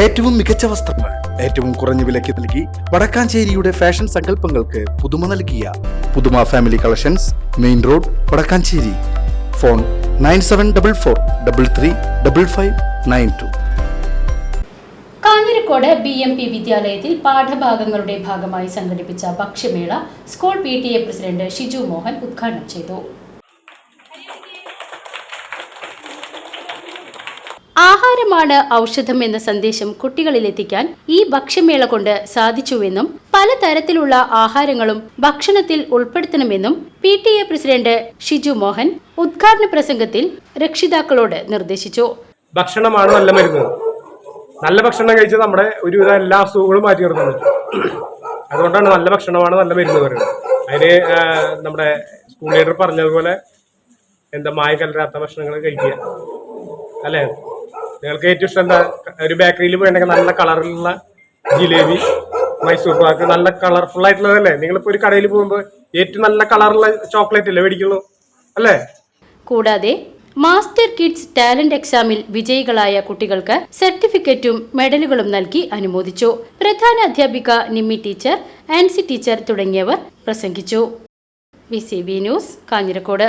ഏറ്റവും മികച്ച വസ്ത്രങ്ങൾ ഏറ്റവും കുറഞ്ഞ വിലയ്ക്ക് നൽകി വടക്കാഞ്ചേരിയുടെ ഫാഷൻ സങ്കല്പങ്ങൾക്ക് പുതുമ നൽകിയ പുതുമ family collections main road Vadakkanchery. Phone nine seven double four double three double five nine two. Kanjirakode B M P വിദ്യാലയത്തിൽ പാഠഭാഗങ്ങളുടെ ഭാഗമായി സംഘടിപ്പിച്ച ഭക്ഷ്യമേള school P T A president Shiju Mohan ഉദ്ഘാടനം ചെയ്തു. ആഹാരമാണ് ഔഷധം എന്ന സന്ദേശം കുട്ടികളിലെത്തിക്കാൻ ഈ ഭക്ഷ്യമേള കൊണ്ട് സാധിച്ചുവെന്നും പലതരത്തിലുള്ള ആഹാരങ്ങളും ഭക്ഷണത്തിൽ ഉൾപ്പെടുത്തണമെന്നും P T A president Shiju Mohan ഉദ്ഘാടന പ്രസംഗത്തിൽ രക്ഷിതാക്കളോട് നിർദ്ദേശിച്ചു. ഭക്ഷണമാണ് നല്ല മരുന്ന്. നല്ല ഭക്ഷണം കഴിച്ച് നമ്മുടെ ഒരുവിധ എല്ലാ അസുഖങ്ങളും മാറ്റി നിർത്തുന്നത് അതുകൊണ്ടാണ് നല്ല ഭക്ഷണമാണ് നല്ല മരുന്ന് പറയുന്നത്. അതിന് നമ്മുടെ സ്കൂൾ ലീഡർ പറഞ്ഞതുപോലെ എന്താ മായ കലരാത്ത ഭക്ഷണങ്ങൾ കഴിക്കുക. അല്ലേ? നിങ്ങൾക്ക് ഏറ്റവും ഇഷ്ടം എന്താ? ഒരു ബേക്കറിയിൽ പോയിട്ടുണ്ടെങ്കിൽ നല്ല കളറുള്ള ജിലേബി മൈസൂർ പാക്ക് നല്ല കളർഫുൾ ആയിട്ടുള്ളതല്ലേ? നിങ്ങളിപ്പോൾ ഒരു കടയിൽ പോകുമ്പോൾ ഏറ്റവും നല്ല കളറുള്ള ചോക്ലേറ്റ് അല്ലേ മേടിക്കുള്ളൂ? അല്ലേ? കൂടാതെ മാസ്റ്റർ കിഡ്സ് ടാലന്റ് എക്സാമിൽ വിജയികളായ കുട്ടികൾക്ക് സർട്ടിഫിക്കറ്റും മെഡലുകളും നൽകി അനുമോദിച്ചു. പ്രധാന അധ്യാപിക നിമ്മി ടീച്ചർ ആൻസി ടീച്ചർ തുടങ്ങിയവർ പ്രസംഗിച്ചു. V news Kanjirakode.